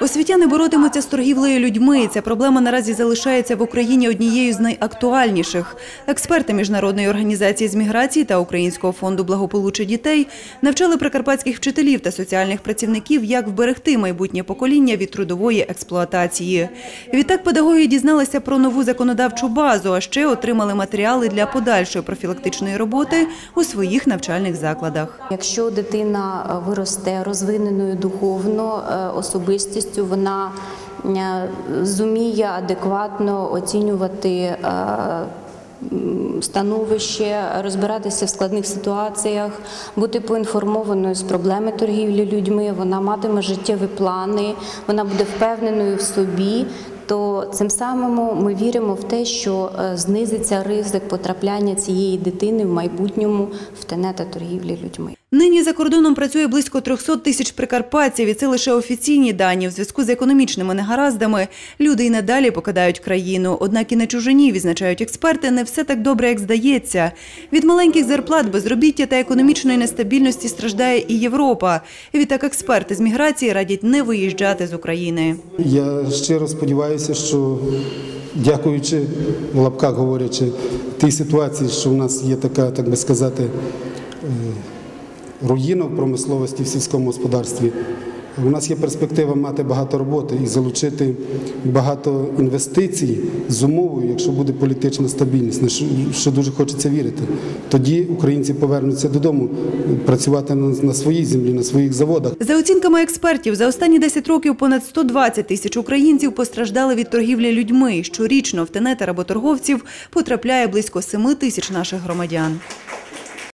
Освітяни боротимуться з торгівлею людьми. Ця проблема наразі залишається в Україні однією з найактуальніших. Експерти міжнародної організації з міграції та Українського фонду благополуччя дітей навчали прикарпатських вчителів та соціальних працівників, як вберегти майбутнє покоління від трудової експлуатації. Відтак педагоги дізналися про нову законодавчу базу, а ще отримали матеріали для подальшої профілактичної роботи у своїх навчальних закладах. Якщо дитина виросте розвиненою духовно е, особистістю, вона е, зуміє адекватно оцінювати е, становище, розбиратися в складних ситуаціях, бути поінформованою з проблеми торгівлі людьми, вона матиме життєві плани, вона буде впевненою в собі. То цим самим ми віримо в те, що е, знизиться ризик потрапляння цієї дитини в майбутньому в тенета торгівлі людьми. Нині за кордоном працює близько 300 тисяч прикарпатців, і це лише офіційні дані. В зв'язку з економічними негараздами люди і надалі покидають країну. Однак і на чужині, відзначають експерти, не все так добре, як здається. Від маленьких зарплат, безробіття та економічної нестабільності страждає і Європа. Відтак експерти з міграції радять не виїжджати з України. Я щиро сподіваюся, що дякуючи в лапках говорячи тій ситуації, що в нас є така, так би сказати, руїна в промисловості в сільському господарстві. У нас є перспектива мати багато роботи і залучити багато інвестицій з умовою, якщо буде політична стабільність, на що, дуже хочеться вірити. Тоді українці повернуться додому працювати на, на своїй землі, на своїх заводах. За оцінками експертів, за останні 10 років понад 120 тисяч українців постраждали від торгівлі людьми. Щорічно в тенета работорговців потрапляє близько 7 тисяч наших громадян.